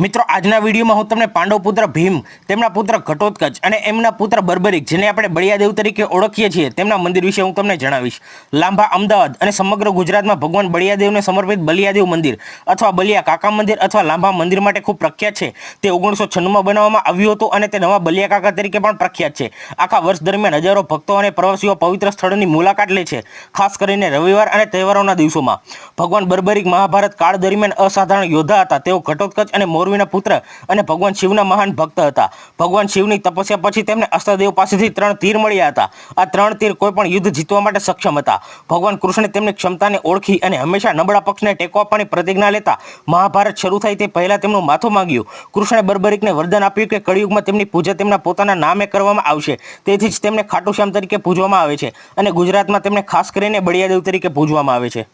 મિત્રો, આજના વિડીયોમાં હું તમને પાંડવ પુત્ર ભીમ, તેમના પુત્ર ઘટોત્કચ અને એમના પુત્ર બર્બરિક, જેને આપણે બળિયાદેવ તરીકે ઓળખીએ છીએ, તેમના મંદિર વિશે હું તમને જણાવીશ. લાંબા અમદાવાદ અને સમગ્ર ગુજરાતમાં ભગવાન બળિયાદેવને સમર્પિત બલિયાદેવ મંદિર અથવા બલિયા કાકા મંદિર અથવા લાંબા મંદિર માટે ખૂબ પ્રખ્યાત છે. તે ઓગણીસો છન્નુંમાં બનાવવામાં આવ્યું હતું અને તે નવા બલિયા કાકા તરીકે પણ પ્રખ્યાત છે. આખા વર્ષ દરમિયાન હજારો ભક્તો અને પ્રવાસીઓ પવિત્ર સ્થળોની મુલાકાત લે છે, ખાસ કરીને રવિવાર અને તહેવારોના દિવસોમાં. ભગવાન બર્બરિક મહાભારત કાળ દરમિયાન અસાધારણ યોદ્ધા હતા. તેઓ ઘટોત્કચ અને મોરવીના પુત્ર અને ભગવાન શિવના મહાન ભક્ત હતા. ભગવાન શિવની તપસ્યા પછી તેમને અસ્તદેવ પાસેથી ત્રણ તીર મળ્યા હતા. આ ત્રણ તીર કોઈ પણ યુદ્ધ જીતવા માટે સક્ષમ હતા. ભગવાન કૃષ્ણે તેમની ક્ષમતાને ઓળખી અને હંમેશા નબળા પક્ષને ટેકો આપવાની પ્રતિજ્ઞા લેતા મહાભારત શરૂ થાય તે પહેલાં તેમનું માથું માંગ્યું. કૃષ્ણે બર્બરિકને વરદાન આપ્યું કે કળિયુગમાં તેમની પૂજા તેમના પોતાના નામે કરવામાં આવશે. તેથી જ તેમને ખાટુશ્યામ તરીકે પૂજવામાં આવે છે અને ગુજરાતમાં તેમને ખાસ કરીને બળિયાદેવ તરીકે પૂજવામાં આવે છે.